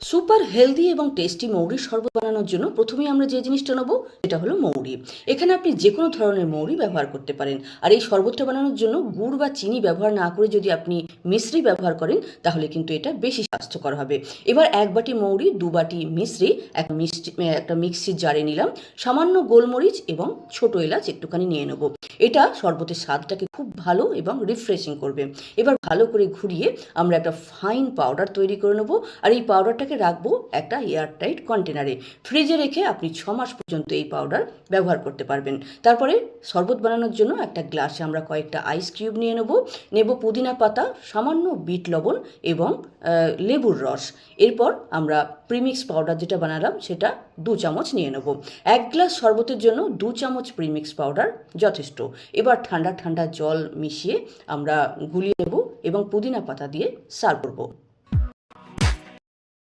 Super healthy এবং tasty মৌরি শরবত বানানোর জন্য প্রথমে আমরা যে জিনিসটা নেব, সেটা হলো মৌরি। এখানে আপনি যে কোনো ধরনের মৌরি ব্যবহার করতে পারেন। আর এই শরবতটা বানানোর জন্য গুড় বা চিনি ব্যবহার না করে যদি আপনি মিশ্রি ব্যবহার করেন, তাহলে কিন্তু এটা বেশি স্বাস্থ্যকর হবে। এবার এক বাটি মৌরি, দু বাটি মিশ্রি, এক মিষ্টি, একটা মিক্সির জারে নিলাম। সামান্য গোলমরিচ এবং ছোট এলাচ একটুখানি নিয়ে নেব। এটা শরবতের স্বাদটাকে খুব ভালো এবং রিফ্রেশিং করবে। এবার ভালো করে ঘুরিয়ে আমরা একটা ফাইন পাউডার তৈরি করে নেব। আর এই পাউডারটাকে রাখব একটা এয়ারটাইট কন্টেনারে। ফ্রিজে রেখে আপনি ছ মাস পর্যন্ত এই পাউডার ব্যবহার করতে পারবেন। তারপরে শরবত বানানোর জন্য একটা গ্লাসে আমরা কয়েকটা আইস কিউব নিয়ে নেব। নেব পুদিনা পাতা, সামান্য বিট লবণ এবং লেবুর রস। এরপর আমরা প্রিমিক্স পাউডার যেটা বানালাম সেটা দু চামচ নিয়ে নেব। এক গ্লাস শরবতের জন্য দু চামচ প্রিমিক্স পাউডার যথেষ্ট। এবার ঠান্ডা ঠান্ডা জল মিশিয়ে আমরা গুলিয়ে নেব এবং পুদিনা পাতা দিয়ে সার্ভ করব।